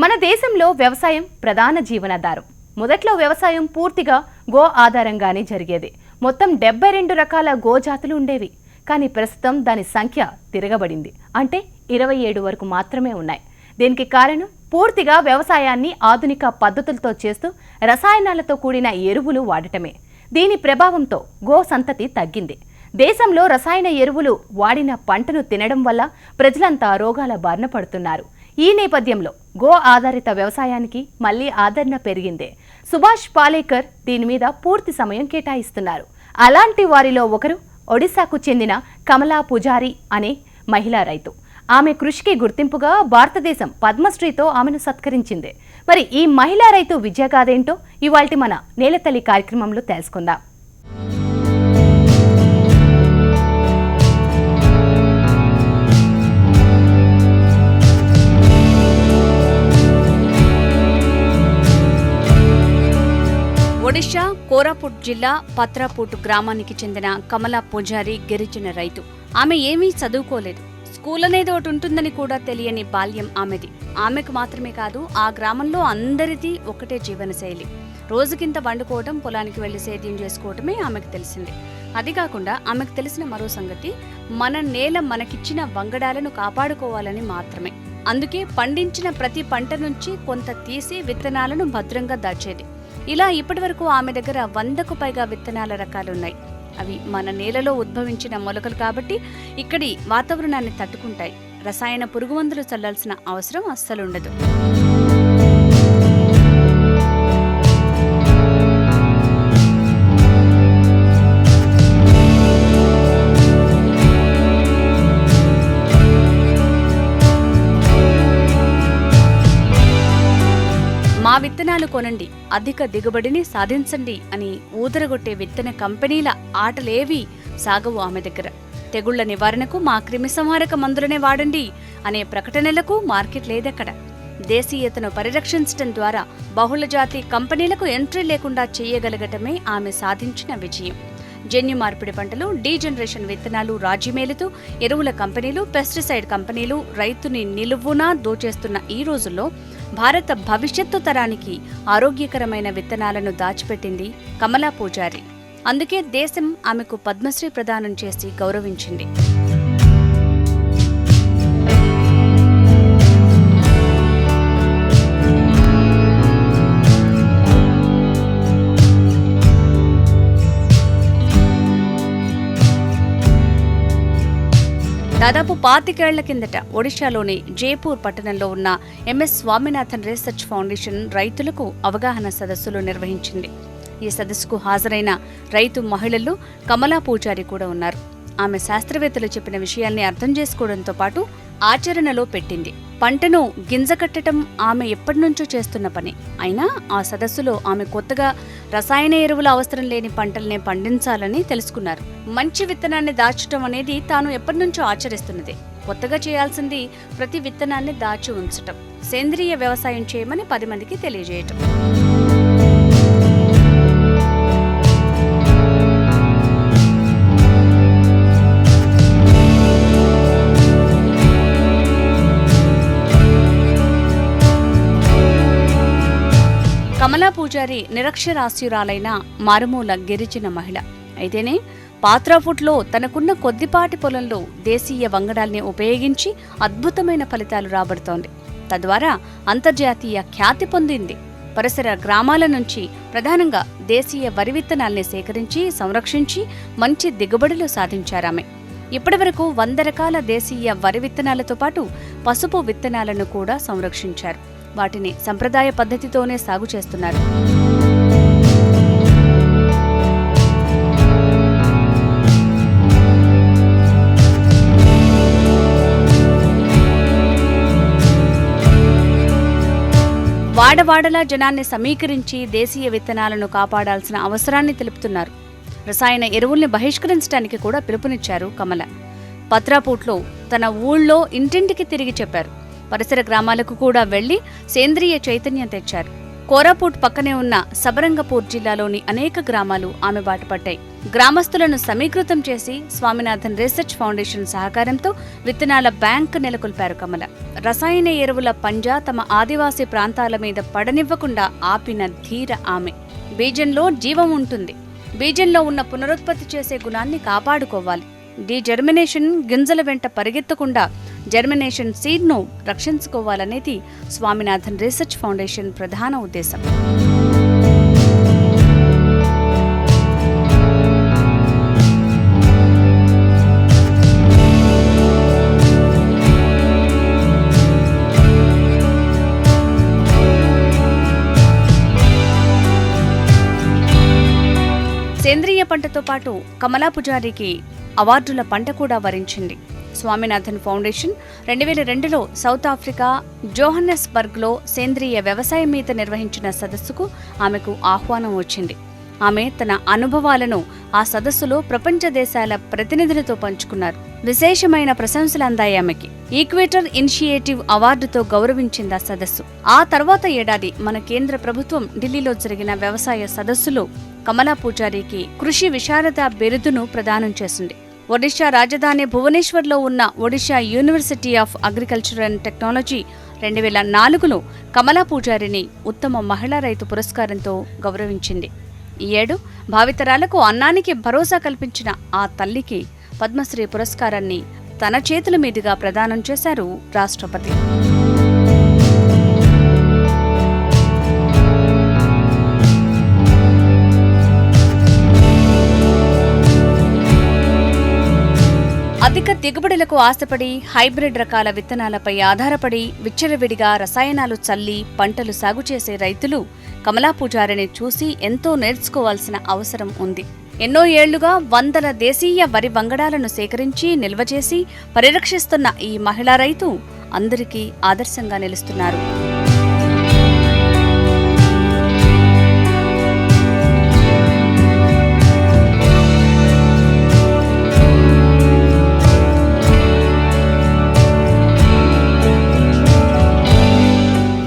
మన దేశంలో వ్యవసాయం ప్రధాన జీవనాధారం. మొదట్లో వ్యవసాయం పూర్తిగా గో ఆధారంగానే జరిగేది. మొత్తం డెబ్బై రెండు రకాల గో జాతులు ఉండేవి. కానీ ప్రస్తుతం దాని సంఖ్య తిరగబడింది. అంటే ఇరవై ఏడు వరకు మాత్రమే ఉన్నాయి. దీనికి కారణం పూర్తిగా వ్యవసాయాన్ని ఆధునిక పద్ధతులతో చేస్తూ రసాయనాలతో కూడిన ఎరువులు వాడటమే. దీని ప్రభావంతో గో సంతతి తగ్గింది. దేశంలో రసాయన ఎరువులు వాడిన పంటను తినడం వల్ల ప్రజలంతా రోగాల బారిన పడుతున్నారు. ఈ నేపథ్యంలో గో ఆధారిత వ్యవసాయానికి మళ్ళీ ఆదరణ పెరిగిందే. సుభాష్ పాలేకర్ దీని మీద పూర్తి సమయం కేటాయిస్తున్నారు. అలాంటి వారిలో ఒకరు ఒడిశాకు చెందిన కమలా పుజారి అనే మహిళా రైతు. ఆమె కృషికి గుర్తింపుగా భారతదేశం పద్మశ్రీతో ఆమెను సత్కరించింది. మరి ఈ మహిళా రైతు విజయగాథేంటో ఇవాళ మన నేలతల్లి కార్యక్రమంలో తెలుసుకుందాం. కోరాపుట్ జిల్లా పత్రాపూట్ గ్రామానికి చెందిన కమలా పూజారి గిరిజన రైతు. ఆమె ఏమీ చదువుకోలేదు. స్కూల్ అనేది ఒకటి ఉంటుందని కూడా తెలియని బాల్యం ఆమెది. ఆమెకు మాత్రమే కాదు ఆ గ్రామంలో అందరిది ఒకటే జీవనశైలి. రోజుకింత వండుకోవటం పొలానికి వెళ్ళి సేద్యం చేసుకోవటమే ఆమెకు తెలిసింది. అది కాకుండా ఆమెకు తెలిసిన మరో సంగతి మన నేల మనకిచ్చిన వంగడాలను కాపాడుకోవాలని మాత్రమే. అందుకే పండించిన ప్రతి పంట నుంచి కొంత తీసి విత్తనాలను భద్రంగా దాచేది. ఇలా ఇప్పటివరకు ఆమె దగ్గర వందకు పైగా విత్తనాల రకాలున్నాయి. అవి మన నేలలో ఉద్భవించిన మొలకలు కాబట్టి ఇక్కడి వాతావరణాన్ని తట్టుకుంటాయి. రసాయన పురుగుమందులు చల్లాల్సిన అవసరం అస్సలుండదు. ఉండదు విత్తనాలు కొనండి. అధిక దిగుబడిని సాధించండి అని ఊదరగొట్టే విత్తన కంపెనీల ఆటలేవి సాగవు ఆమె దగ్గర. తెగుళ్ళ నివారణకు మా క్రిమిసంహారక మందులనే వాడండి అనే ప్రకటనలకు మార్కెట్ లేదక్కడ. దేశీయతను పరిరక్షించడం ద్వారా బహుళజాతి కంపెనీలకు ఎంట్రీ లేకుండా చేయగలగటమే ఆమె సాధించిన విజయం. జన్యు మార్పిడి పంటలు డీ జనరేషన్ విత్తనాలు రాజ్యమేలుతూ ఎరువుల కంపెనీలు పెస్టిసైడ్ కంపెనీలు రైతుని నిలువునా దోచేస్తున్న ఈ రోజుల్లో భారత భవిష్యత్తు తరానికి ఆరోగ్యకరమైన విత్తనాలను దాచిపెట్టింది కమలా పూజారి. అందుకే దేశం ఆమెకు పద్మశ్రీ ప్రదానం చేసి గౌరవించింది. దాదాపు పాతికేళ్ళ కిందట ఒడిశాలోని జైపూర్ పట్టణంలో ఉన్న ఎంఎస్ స్వామినాథన్ రీసెర్చ్ ఫౌండేషన్ రైతులకు అవగాహన సదస్సులు నిర్వహించింది. ఈ సదస్సుకు హాజరైన రైతు మహిళల్లో కమలా పూజారి కూడా ఉన్నారు. ఆమె శాస్త్రవేత్తలు చెప్పిన విషయాల్ని అర్థం చేసుకోవడంతో పాటు ఆచరణలో పెట్టింది. పంటను గింజ కట్టడం ఆమె ఎప్పటినుంచో చేస్తున్న పని. అయినా ఆ సదస్సులో ఆమె కొత్తగా రసాయన ఎరువుల అవసరం లేని పంటల్నే పండించాలని తెలుసుకున్నారు. మంచి విత్తనాన్ని దాచటం అనేది తాను ఎప్పటినుంచో ఆచరిస్తున్నదే. కొత్తగా చేయాల్సింది ప్రతి విత్తనాన్ని దాచి ఉంచటం. సేంద్రియ వ్యవసాయం చేయమని పది మందికి తెలియజేయటం. కమలా పూజారి నిరక్షరాస్యురాలైన మారుమూల గిరిజన మహిళ. అయితేనే పాత్రాఫుట్లో తనకున్న కొద్దిపాటి పొలంలో దేశీయ వంగడాల్ని ఉపయోగించి అద్భుతమైన ఫలితాలు రాబడుతోంది. తద్వారా అంతర్జాతీయ ఖ్యాతి పొందింది. పరిసర గ్రామాల నుంచి ప్రధానంగా దేశీయ వరి విత్తనాల్ని సేకరించి సంరక్షించి మంచి దిగుబడులు సాధించారామె. ఇప్పటివరకు వంద రకాల దేశీయ వరి విత్తనాలతో పాటు పసుపు విత్తనాలను కూడా సంరక్షించారు. వాటిని సంప్రదాయ పద్ధతితోనే సాగు చేస్తున్నారు. వాడవాడలా జనాన్ని సమీకరించి దేశీయ విత్తనాలను కాపాడాల్సిన అవసరాన్ని తెలుపుతున్నారు. రసాయన ఎరువుల్ని బహిష్కరించడానికి కూడా పిలుపునిచ్చారు కమల. పత్రాపూట్లో తన ఊళ్ళో ఇంటింటికి తిరిగి చెప్పారు. పరిసర గ్రామాలకు కూడా వెళ్ళి సేంద్రియ చైతన్యం తెచ్చారు. కోరాపూట్ పక్కనే ఉన్న సబరంగపూర్ జిల్లాలోని అనేక గ్రామాలు ఆమె బాటపడ్డాయి గ్రామస్తులను సమీకృతం చేసి స్వామినాథన్ రీసెర్చ్ ఫౌండేషన్ సహకారంతో విత్తనాల బ్యాంక్ నెలకొల్పారు కమల. రసాయన ఎరువుల పంజా తమ ఆదివాసీ ప్రాంతాల మీద పడనివ్వకుండా ఆపిన ధీర ఆమె. బీజంలో జీవం ఉంటుంది. బీజంలో ఉన్న పునరుత్పత్తి చేసే గుణాన్ని కాపాడుకోవాలి. డీ జర్మినేషన్ గింజల వెంట పరిగెత్తకుండా జర్మినేషన్ సీడ్ను రక్షించుకోవాలనేది స్వామినాథన్ రీసెర్చ్ ఫౌండేషన్ ప్రధాన ఉద్దేశం. సేంద్రియ పంటతో పాటు కమలా పుజారికి అవార్డుల పంట కూడా వరించింది. స్వామినాథన్ ఫౌండేషన్. రెండు వేల రెండులో సౌత్ ఆఫ్రికా జోహన్నెస్బర్గ్లో సేంద్రియ వ్యవసాయం మీద నిర్వహించిన సదస్సుకు ఆమెకు ఆహ్వానం వచ్చింది. ఆమె తన అనుభవాలను ఆ సదస్సులో ప్రపంచ దేశాల ప్రతినిధులతో పంచుకున్నారు. విశేషమైన ప్రశంసలు అందాయి ఆమెకి. ఈక్వేటర్ ఇనిషియేటివ్ అవార్డుతో గౌరవించింది ఆ సదస్సు. ఆ తర్వాత ఏడాది మన కేంద్ర ప్రభుత్వం ఢిల్లీలో జరిగిన వ్యవసాయ సదస్సులో కమలా పూజారికి కృషి విశారద బిరుదును ప్రదానం చేసింది. ఒడిషా రాజధాని భువనేశ్వర్లో ఉన్న Odisha university of agriculture and technology రెండు వేల నాలుగులో కమలా పూజారిని ఉత్తమ మహిళా రైతు పురస్కారంతో గౌరవించింది. ఈ ఏడు భావితరాలకు అన్నానికి భరోసా కల్పించిన ఆ తల్లికి పద్మశ్రీ పురస్కారాన్ని తన చేతుల మీదుగా ప్రదానం చేశారు రాష్ట్రపతి. అధిక దిగుబడులకు ఆశపడి హైబ్రిడ్ రకాల విత్తనాలపై ఆధారపడి విచ్చలవిడిగా రసాయనాలు చల్లి పంటలు సాగు చేసే రైతులు కమలా పూజారిని చూసి ఎంతో నేర్చుకోవాల్సిన అవసరం ఉంది. ఎన్నో ఏళ్ళుగా వందల దేశీయ వరి వంగడాలను సేకరించి నిల్వ చేసి పరిరక్షిస్తున్న ఈ మహిళా రైతు అందరికీ ఆదర్శంగా నిలుస్తున్నారు.